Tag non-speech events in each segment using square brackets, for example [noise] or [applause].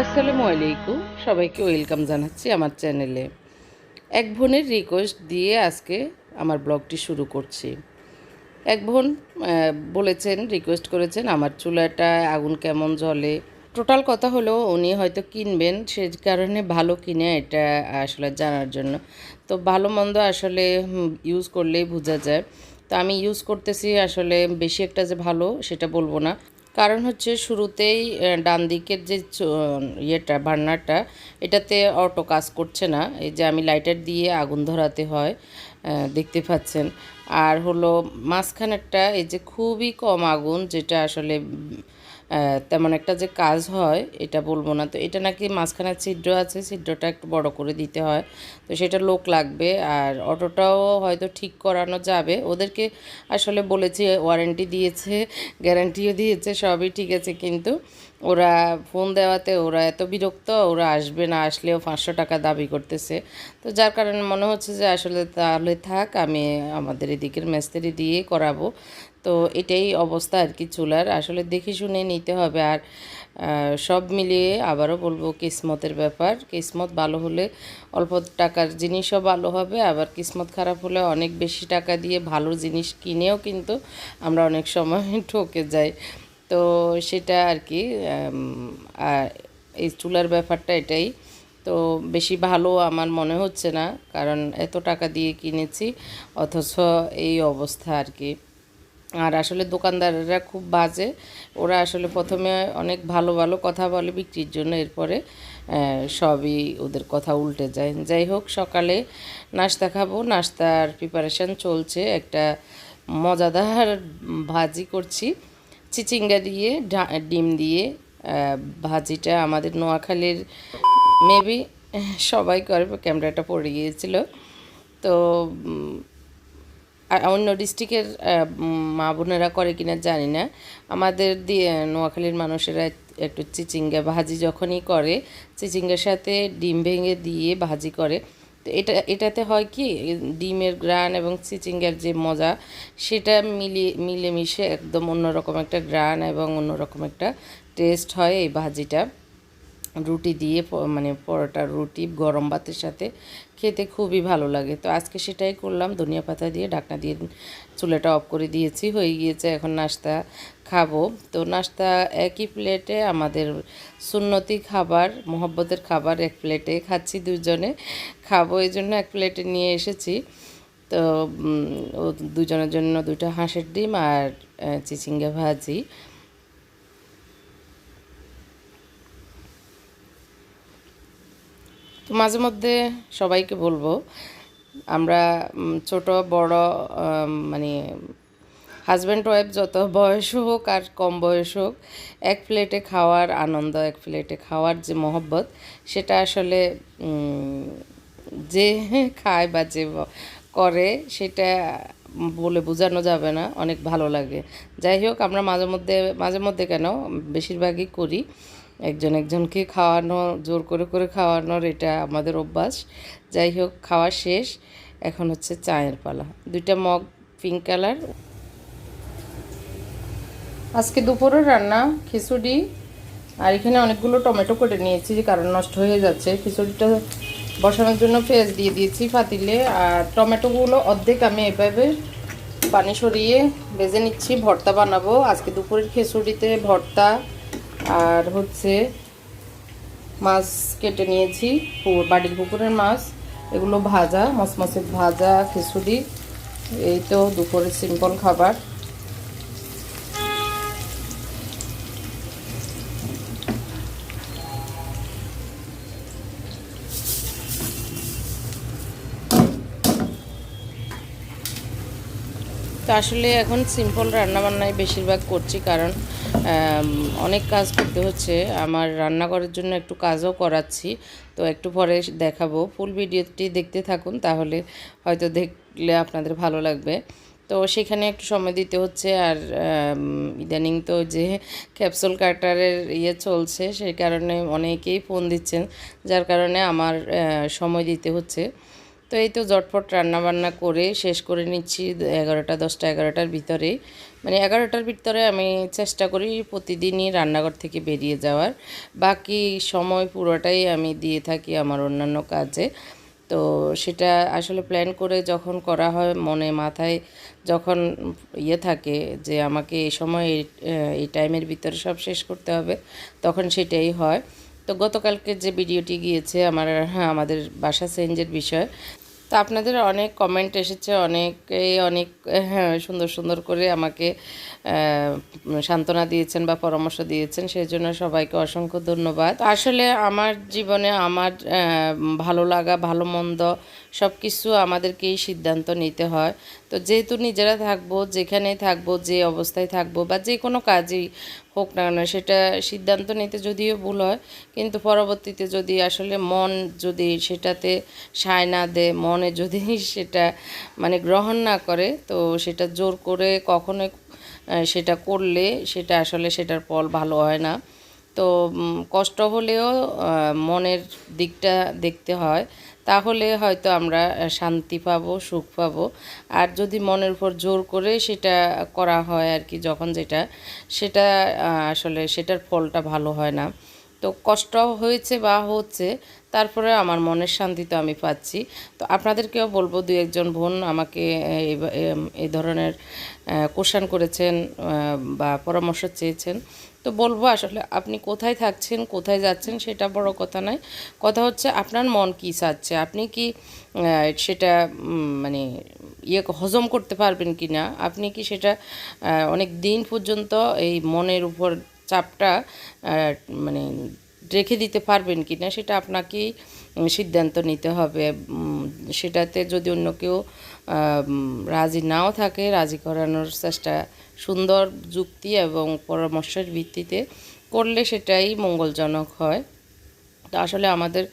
আসসালামু আলাইকুম। সবাইকে ওয়েলকাম জানাচ্ছি আমার চ্যানেলে। এক বোনের রিকোয়েস্ট দিয়ে আজকে আমার ব্লগটি শুরু করছি। এক বোন বলেছেন রিকোয়েস্ট করেছেন, আমার চুলাটা আগুন কেমন জ্বলে? টোটাল কথা হলো, উনি হয়তো কিনবেন, সে কারণে ভালো কিনে এটা আসলে জানার জন্য। তো ভালো মন্দ আসলে ইউজ করলেই বোঝা যায়। তো আমি ইউজ করতেছি আসলে বেশি একটা যে ভালো, সেটা বলব না। কারণ হচ্ছে শুরুতেই ডান দিকের যে ইয়েটা বার্নারটা এটাতে অটো কাজ করছে না। এই যে আমি লাইটার দিয়ে আগুন ধরাতে হয় দেখতে পাচ্ছেন। আর হলো মাঝখানেরটা, এই যে খুবই কম আগুন, যেটা আসলে তেমন একটা যে কাজ হয়, এটা বলব না। তো এটা নাকি মাঝখানে ছিদ্র আছে, ছিদ্রটা একটু বড় করে দিতে হয়। তো সেটা লোক লাগবে, আর অটোটাও হয়তো ঠিক করানো যাবে। ওদেরকে আসলে বলেছি ওয়ারেন্টি দিয়েছে গ্যারান্টিও দিয়েছে, সবই ঠিক আছে। কিন্তু ওরা ফোন দেওয়াতে ওরা এত বিরক্ত, ওরা আসবে না, আসলেও পাঁচশো টাকা দাবি করতেছে। তো যার কারণে মনে হচ্ছে যে আসলে তাহলে থাক, আমি আমাদের এদিকের মেস্ত্রি দিয়ে করাবো। তো এটাই অবস্থা আর কি চুলার। আসলে দেখে শুনে নিতে হবে আর সব মিলিয়ে আবারও বলব কিসমতের ব্যাপার। কিসমত ভালো হলে অল্প টাকার জিনিসও ভালো হবে, আবার কিসমত খারাপ হলে অনেক বেশি টাকা দিয়ে ভালো জিনিস কিনেও কিন্তু আমরা অনেক সময় [laughs] ঠকে যাই। তো সেটা আর কি এই চুলার ব্যাপারটা এটাই। তো বেশি ভালো আমার মনে হচ্ছে না, কারণ এত টাকা দিয়ে কিনেছি, অথচ এই অবস্থা আর কি। আর আসলে দোকানদাররা খুব বাজে। ওরা আসলে প্রথমে অনেক ভালো ভালো কথা বলে বিক্রির জন্য, এরপরে সবই ওদের কথা উল্টে যায়। যাই হোক, সকালে নাস্তা খাব। নাস্তার প্রিপারেশন চলছে। একটা মজাদার ভাজি করছি। চিচিঙ্গা দিয়ে ডিম দিয়ে ভাজিটা আমাদের নোয়াখালীর মেবি সবাই করে, ক্যামেরাটা পড়ে গিয়েছিল। তো আর অন্য ডিস্ট্রিক্টের মা বোনেরা করে কিনা জানি না। আমাদের দিয়ে নোয়াখালীর মানুষেরা একটু চিচিঙ্গা ভাজি যখনই করে, চিচিঙ্গার সাথে ডিম ভেঙে দিয়ে ভাজি করে। তো এটা, এটাতে হয় কি, ডিমের গ্রান এবং চিচিঙ্গার যে মজা, সেটা মিলিয়ে মিলেমিশে একদম অন্যরকম একটা গ্রান এবং অন্যরকম একটা টেস্ট হয় এই ভাজিটা। রুটি দিয়ে মানে পরোটা, রুটি, গরম ভাতের সাথে খেতে খুবই ভালো লাগে। তো আজকে সেটাই করলাম, ধনিয়া পাতা দিয়ে ঢাকনা দিয়ে চুলাটা অফ করে দিয়েছি, হয়ে গিয়েছে এখন নাস্তা খাব। তো নাস্তা একই প্লেটে আমাদের সুন্নতি খাবার, মোহব্বতের খাবার এক প্লেটে খাচ্ছি দুজনে। খাব এই জন্য এক প্লেটে নিয়ে এসেছি। তো দুজনের জন্য দুটো হাঁসের ডিম আর চিচিঙ্গা ভাজি। তো মাঝে মধ্যে সবাইকে বলব, আমরা ছোট, বড় মানে হাজব্যান্ড ওয়াইফ যত বয়স হোক আর কম বয়স হোক, এক প্লেটে খাওয়ার আনন্দ, এক প্লেটে খাওয়ার যে মহব্বত, সেটা আসলে যে খায় বা যে করে সেটা বলে বোঝানো যাবে না, অনেক ভালো লাগে। যাই হোক, আমরা মাঝে মধ্যে মাঝে মধ্যে কেন, বেশিরভাগই করি। একজন একজনকে খাওয়ানো, জোর করে করে খাওয়ানোর এটা আমাদের অভ্যাস। যাই হোক, খাওয়া শেষ। এখন হচ্ছে চায়ের পালা। দুইটা মগ পিঙ্ক কালার আজকে দুপুরের রান্না, খিচুড়ি। আর এখানে অনেকগুলো টমেটো কেটে নিয়েছি কারণ নষ্ট হয়ে যাচ্ছে। খিচুড়িটা বসানোর জন্য পেঁয়াজ দিয়ে দিয়েছি ফাতিলে আর টমেটোগুলো অর্ধেক আমি এভাবে পানি সরিয়ে ভেজে নিচ্ছি। ভর্তা বানাবো। আজকে দুপুরের খিচুড়িতে ভর্তা আর হচ্ছে মাছ কেটে নিয়েছি বাড়ির পুকুরের মাছ। এগুলো ভাজা মসমসে ভাজা, খিচুড়ি। এই তো দুপুরের সিম্পল খাবার। তো আসলে এখন সিম্পল রান্নাবান্নাই বেশিরভাগ করছি, কারণ অনেক কাজ করতে হচ্ছে। আমার রান্নাঘরের জন্য একটু কাজও করাচ্ছি। তো একটু পরে দেখাবো। ফুল ভিডিওটি দেখতে থাকুন, তাহলে হয়তো দেখলে আপনাদের ভালো লাগবে। তো সেখানে একটু সময় দিতে হচ্ছে। আর ইদানিং তো যে ক্যাপসুল কাটারের ইয়ে চলছে, সেই কারণে অনেকেই ফোন দিচ্ছেন, যার কারণে আমার সময় দিতে হচ্ছে। তো এই তো জটফট রান্নাবান্না করে শেষ করে নিচ্ছি এগারোটা, দশটা, এগারোটার ভিতরে মানে এগারোটার ভিতরে আমি চেষ্টা করি প্রতিদিনই রান্নাঘর থেকে বেরিয়ে যাওয়ার। বাকি সময় পুরোটাই আমি দিয়ে থাকি আমার অন্যান্য কাজে। তো সেটা আসলে প্ল্যান করে যখন করা হয় মনে মাথায় যখন ইয়ে থাকে যে আমাকে এই সময় এই টাইমের ভিতরে সব শেষ করতে হবে, তখন সেটাই হয়। তো গতকালকে যে ভিডিওটি গিয়েছে আমার হ্যাঁ আমাদের বাসা চেঞ্জের বিষয়, তো আপনাদের অনেক কমেন্ট এসেছে অনেকেই অনেক হ্যাঁ সুন্দর সুন্দর করে আমাকে সান্ত্বনা দিয়েছেন বা পরামর্শ দিয়েছেন সেই জন্য সবাইকে অসংখ্য ধন্যবাদ। আসলে আমার জীবনে আমার ভালো লাগা, ভালো মন্দ সব কিছু আমাদেরকেই সিদ্ধান্ত নিতে হয়। তো যেহেতু নিজেরা থাকব, যেখানেই থাকব, যে অবস্থায় থাকব বা যে কোনো কাজই হোক না কেন, সেটা সিদ্ধান্ত নিতে যদিও ভুল হয়, কিন্তু পরবর্তীতে যদি আসলে মন যদি সেটাতে সায় না দেয়, মনে যদি [laughs] সেটা মানে গ্রহণ না করে, তো সেটা জোর করে কখনোই সেটা করলে সেটা আসলে সেটার ফল ভালো হয় না। তো কষ্ট হলেও মনের দিকটা দেখতে হয়, তাহলে হয়তো আমরা শান্তি পাবো, সুখ পাবো। আর যদি মনের উপর জোর করে সেটা করা হয় আর কি, যখন যেটা, সেটা আসলে সেটার ফলটা ভালো হয় না। তো কষ্ট হয়েছে বা হচ্ছে, তারপরে আমার মনের শান্তি তো আমি পাচ্ছি। তো আপনাদেরকেও বলব দু একজন বোন আমাকে এই ধরনের কোশ্চান করেছেন বা পরামর্শ চেয়েছেন। তো বলব আসলে আপনি কোথায় থাকছেন, কোথায় যাচ্ছেন সেটা বড় কথা নয়। কথা হচ্ছে আপনার মন কী চাচ্ছে? আপনি কি সেটা মানে ইয়ে হজম করতে পারবেন কি না আপনি কি সেটা অনেক দিন পর্যন্ত এই মনের উপর চাপটা মানে রেখে দিতে পারবেন কি না সেটা আপনাকেই সিদ্ধান্ত নিতে হবে। সেটাতে যদি অন্য কেউ রাজি নাও থাকে, রাজি করানোর চেষ্টা সুন্দর যুক্তি এবং পরামর্শের ভিত্তিতে করলে সেটাই মঙ্গলজনক হয়। তো আসলে আমাদের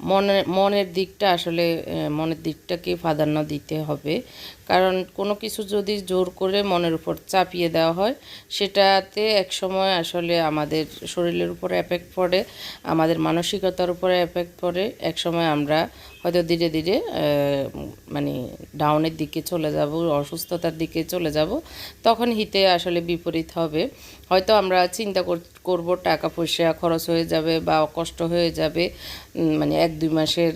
মনের মনের দিকটা আসলে মনের দিকটাকে প্রাধান্য দিতে হবে। কারণ কোনো কিছু যদি জোর করে মনের উপর চাপিয়ে দেওয়া হয়, সেটাতে একসময় আসলে আমাদের শরীরের উপরে এফেক্ট পড়ে, আমাদের মানসিকতার উপরে এফেক্ট পড়ে, একসময় আমরা হয়তো ধীরে ধীরে মানে ডাউনের দিকে চলে যাব, অসুস্থতার দিকে চলে যাব, তখন হিতে আসলে বিপরীত হবে। হয়তো আমরা চিন্তা কর- করব টাকা পয়সা খরচ হয়ে যাবে বা কষ্ট হয়ে যাবে মানে এক, দুই মাসের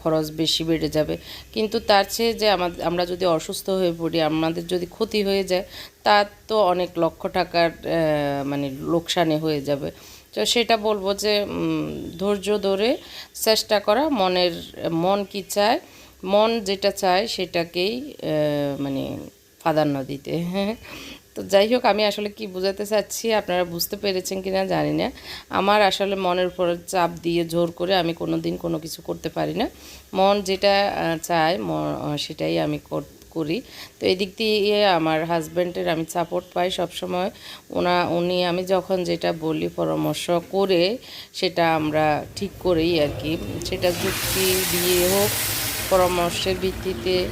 খরচ বেশি বেড়ে যাবে। কিন্তু তার চেয়ে যে আমাদের আমরা যদি অসুস্থ হয়ে পড়ি, আমাদের যদি ক্ষতি হয়ে যায়, তার তো অনেক লক্ষ টাকার মানে লোকসানে হয়ে যাবে। তো সেটা বলব যে ধৈর্য ধরে চেষ্টা করা, মনের, মন কি চায়, মন যেটা চায় সেটাকেই মানে প্রাধান্য দিতে। [laughs] তো যাই হোক, আমি আসলে কি বোঝাতে চাচ্ছি আপনারা বুঝতে পেরেছেন কি না জানি না। আমার আসলে মনের উপর চাপ দিয়ে জোর করে আমি কোনো দিন কোনো কিছু করতে পারি না। মন যেটা চায় ম- সেটাই আমি কর- তো এই দিক দিয়ে আমার হাজব্যান্ডের আমি সাপোর্ট পাই সবসময়। ওনা, উনি, আমি যখন যেটা বলি, পরামর্শ করে সেটা আমরা ঠিক করেই আর কি। সেটা যুক্তি দিয়ে হোক, পরামর্শের ভিত্তিতে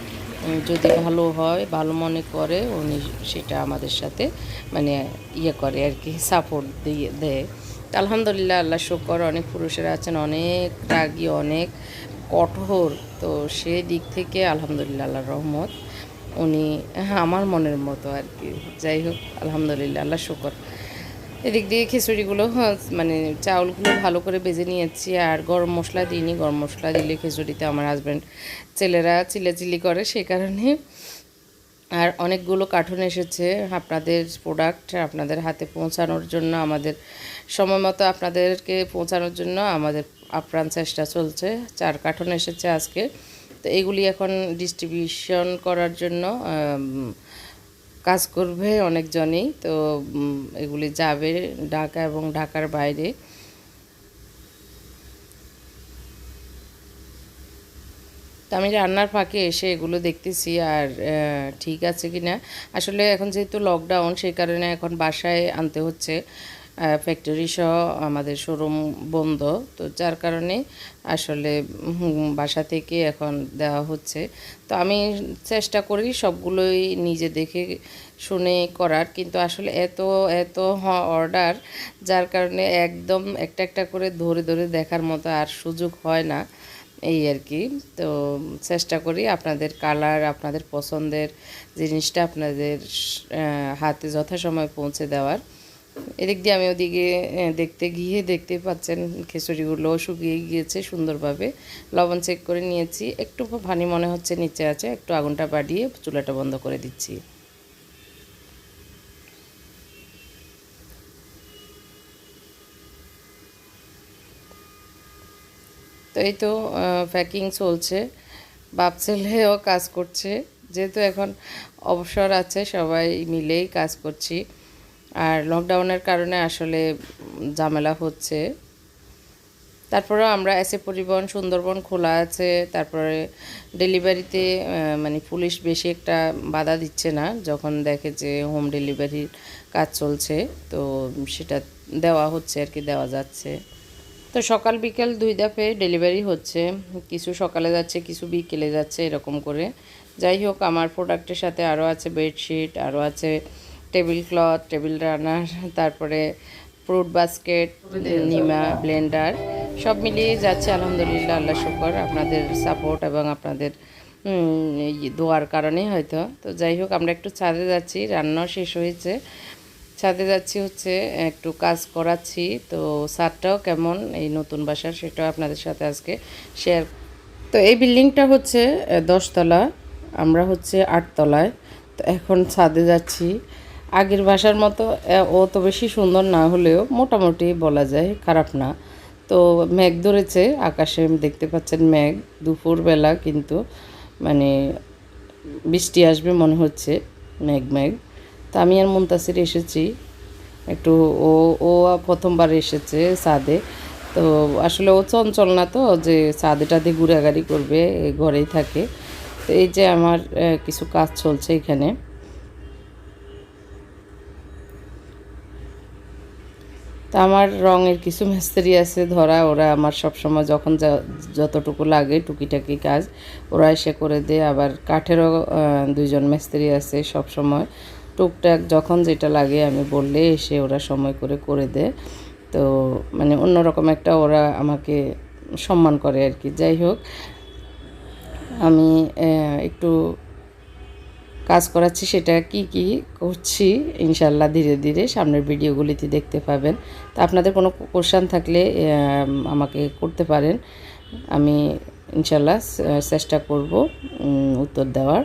যদি ভালো হয়, ভালো মনে করে, উনি সেটা আমাদের সাথে মানে ইয়ে করে আর কি সাপোর্ট দিয়ে, দেয়। তা আলহামদুলিল্লাহ, আল্লাহ শুকর, অনেক পুরুষেরা আছেন, অনেক রাগী, অনেক কঠোর। তো সে দিক থেকে আলহামদুলিল্লাহ আল্লাহ রহমত। উনি আমার মনের মতো আর কি। যাই হোক, আলহামদুলিল্লাহ, আল্লাহ শুকর। এদিক দিয়ে খিচুড়িগুলো হ্যাঁ, মানে চাউলগুলো ভালো করে বেজে নিয়েছি আর গরম মশলা দিইনি। গরম মশলা দিলে খিচুড়িতে আমার হাজব্যান্ড ছেলেরা চিল্লাচিল্লি করে সেই কারণে। আর অনেকগুলো কার্টুন এসেছে আপনাদের প্রোডাক্ট আপনাদের হাতে পৌঁছানোর জন্য আমাদের সময় মতো আপনাদেরকে পৌঁছানোর জন্য আমাদের আপ্রাণ চেষ্টা চলছে। চার কার্টুন এসেছে আজকে। তো এগুলি এখন ডিস্ট্রিবিউশন করার জন্য কাজ করবে অনেকজনই, তো এগুলি যাবে ঢাকা এবং ঢাকার বাইরে। তো আমি রান্নার ফাঁকে এসে এগুলো দেখতেছি আর ঠিক আছে কি না আসলে এখন যেহেতু লকডাউন সেই কারণে এখন বাসায় আনতে হচ্ছে। ফ্যাক্টরি সহ আমাদের শোরুম বন্ধ। তো যার কারণে আসলে বাসা থেকে এখন দেওয়া হচ্ছে। তো আমি চেষ্টা করি সবগুলোই নিজে দেখে শুনে করার, কিন্তু আসলে এত এত অর্ডার যার কারণে একদম একটা একটা করে ধরে ধরে দেখার মতো আর সুযোগ হয় না, এই আর কি। তো চেষ্টা করি আপনাদের কালার আপনাদের পছন্দের জিনিসটা আপনাদের হাতে যথাসময়ে পৌঁছে দেওয়ার। এদিক দিয়ে আমি ওদিকে দেখতে গিয়ে দেখতে পাচ্ছেন খিচুড়িগুলো শুকিয়ে গিয়েছে সুন্দরভাবে। লবণ চেক করে নিয়েছি। একটু ভানি মনে হচ্ছে নিচে আছে। একটু আগুনটা বাড়িয়ে চুলাটা বন্ধ করে দিচ্ছি। তো এই তো প্যাকিং চলছে। বাপ ছেলেও কাজ করছে। যেহেতু এখন অবসর আছে, সবাই মিলেই কাজ করছি। আর লকডাউনের কারণে আসলে ঝামেলা হচ্ছে। তারপরেও আমরা এসে পরিবহন সুন্দরবন খোলা আছে, তারপরে ডেলিভারিতে মানে পুলিশ বেশি একটা বাধা দিচ্ছে না, যখন দেখে যে হোম ডেলিভারির কাজ চলছে, তো সেটা দেওয়া হচ্ছে আর কি, দেওয়া যাচ্ছে। তো সকাল বিকেল দুই ধাপে ডেলিভারি হচ্ছে, কিছু সকালে যাচ্ছে, কিছু বিকেলে যাচ্ছে, এরকম করে। যাই হোক, আমার প্রোডাক্টের সাথে আরও আছে বেডশিট আরও আছে টেবিল ক্লথ টেবিল রানার, তারপরে ফ্রুট বাস্কেট, নিমা, ব্লেন্ডার, সব মিলিয়ে যাচ্ছে আলহামদুলিল্লাহ, আল্লাহ শুকর, আপনাদের সাপোর্ট এবং আপনাদের দোয়ার কারণেই হয়তো। তো যাই হোক, আমরা একটু ছাদে যাচ্ছি, রান্নাও শেষ হয়েছে। ছাদে যাচ্ছি হচ্ছে, একটু কাজ করাচ্ছি, তো ছাদটাও কেমন, এই নতুন বাসার সেটাও আপনাদের সাথে আজকে শেয়ার তো এই বিল্ডিংটা হচ্ছে দশতলা, আমরা হচ্ছে আটতলায়। তো এখন ছাদে যাচ্ছি আগের বাসার মতো অত বেশি সুন্দর না হলেও মোটামুটি বলা যায় খারাপ না। তো মেঘ ধরেছে, আকাশে দেখতে পাচ্ছেন মেঘ, দুপুরবেলা কিন্তু মানে বৃষ্টি আসবে মনে হচ্ছে, মেঘ মেঘ। তা আমি আর মুন্তাসির এসেছি, একটু ও ও প্রথমবার এসেছে সাদে। তো আসলে ও চঞ্চল না তো, যে সাদে টাদে ঘুরাঘাড়ি করবে ঘরেই থাকে। তো এই যে আমার কিছু কাজ চলছে এখানে। তা আমার রঙের কিছু মিস্ত্রি আছে, ধরা ওরা আমার সব সময় যখন যতটুকু লাগে টুকিটাকি কাজ, ওরা এসে করে দেয়। আবার কাঠেরও দুইজন মিস্ত্রি আছে সব সময় টুকটাক যখন যেটা লাগে আমি বললে এসে ওরা সময় করে করে দেয়। তো মানে অন্যরকম একটা ওরা আমাকে সম্মান করে আর কি। যাই হোক, আমি একটু কাজ করাচ্ছি, সেটা কি কি করছি, ইনশাল্লাহ ধীরে ধীরে সামনের ভিডিওগুলিতে দেখতে পাবেন। তো আপনাদের কোনো কোশ্চান থাকলে আমাকে করতে পারেন। আমি ইনশাল্লাহ চেষ্টা করব উত্তর দেওয়ার।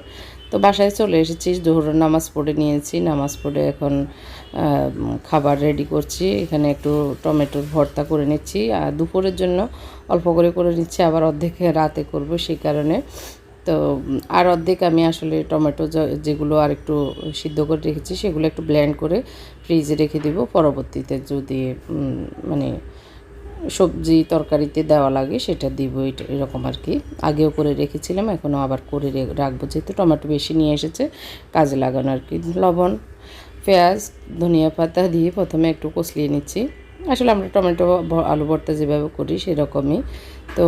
তো বাসায় চলে এসেছি, জোহরের নামাজ পড়ে নিয়েছি। নামাজ পড়ে এখন খাবার রেডি করছি। এখানে একটু টমেটোর ভর্তা করে নিচ্ছি। আর দুপুরের জন্য অল্প করে করে নিচ্ছি, আবার অর্ধেক রাতে করব, সেই কারণে তো, আর অর্ধেক আমি আসলে টমেটো যেগুলো আর একটু সিদ্ধ করে রেখেছি, সেগুলো একটু ব্ল্যান্ড করে ফ্রিজে রেখে দিব। পরবর্তীতে যদি মানে সবজি তরকারিতে দেওয়া লাগে, সেটা দিব এরকম আর কি। আগেও করে রেখেছিলাম, এখনও আবার করে রাখব। যেহেতু টমেটো বেশি নিয়ে এসেছে, কাজে লাগানো আর কি। লবণ, পেঁয়াজ, ধনিয়া পাতা দিয়ে প্রথমে একটু কষলিয়ে নিচ্ছি। আসলে আমরা টমেটো আলু ভর্তা যেভাবে করি সেরকমই। তো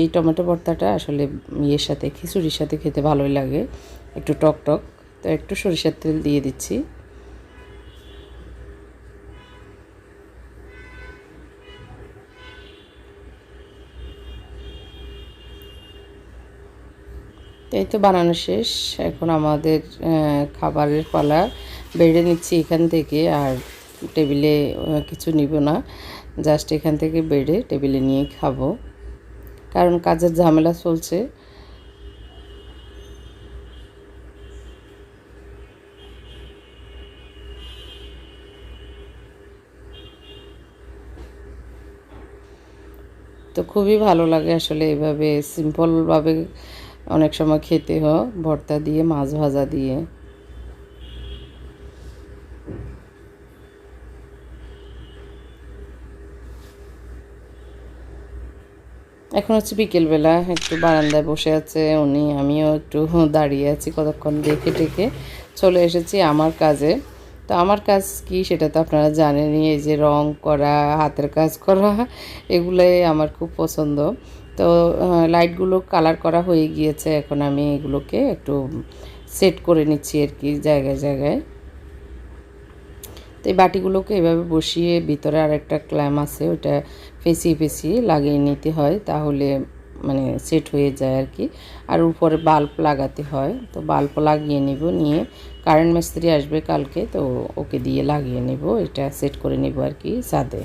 এই টমেটো ভর্তাটা আসলে ইয়ের সাথে, খিচুড়ির সাথে খেতে ভালোই লাগে। একটু টক টক। তো একটু সরিষার তেল দিয়ে দিচ্ছি। এই তো বানানো শেষ। এখন আমাদের খাবারের পালা বেড়ে নিচ্ছি এখান থেকে। আর টেবিলে কিছু নিব না। জাস্ট এখান থেকে বেড়ে টেবিলে নিয়ে খাব। কারণ কাজের ঝামেলা চলছে। তো খুবই ভালো লাগে আসলে এভাবে সিম্পলভাবে অনেক সময় খেতে হয়। ভর্তা দিয়ে, মাছ ভাজা দিয়ে। এখন হচ্ছে বিকেলবেলা, একটু বারান্দায় বসে আছে উনি, আমিও একটু দাঁড়িয়ে আছি কতক্ষণ দেখে টেকে চলে এসেছি আমার কাজে। তো আমার কাজ কি সেটা তো আপনারা জানেনই, এই যে রং করা, হাতের কাজ করা, এগুলোই আমার খুব পছন্দ। তো লাইটগুলো কালার করা হয়ে গিয়েছে, এখন আমি এগুলোকে একটু সেট করে নিচ্ছি আর কি জায়গায় জায়গায়। তো এই বাটিগুলোকে এভাবে বসিয়ে ভিতরে আর একটা ক্ল্যাম আছে ওটা ফেসিয়ে ফেসিয়ে লাগিয়ে নিতে হয়, তাহলে মানে সেট হয়ে যায় আর কি আর উপরে বাল্ব লাগাতে হয়, তো বাল্ব লাগিয়ে নিব, নিয়ে কারেন্ট মিস্ত্রি আসবে কালকে, তো ওকে দিয়ে লাগিয়ে নিব, এটা সেট করে নিব আর কি ছাদে।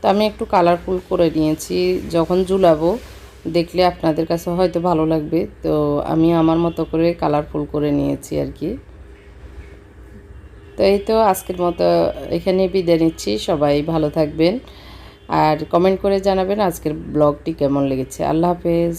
তো আমি একটু কালারফুল করে নিয়েছি। যখন জুলাবো দেখলে আপনাদের কাছে হয়তো ভালো লাগবে। তো আমি আমার মতো করে কালারফুল করে নিয়েছি আর কি। তো এই তো আজকের মতো এখানে বিদায় নিচ্ছি। সবাই ভালো থাকবেন। আর কমেন্ট করে জানাবেন আজকের ব্লগটি কেমন লেগেছে। আল্লাহ হাফেজ।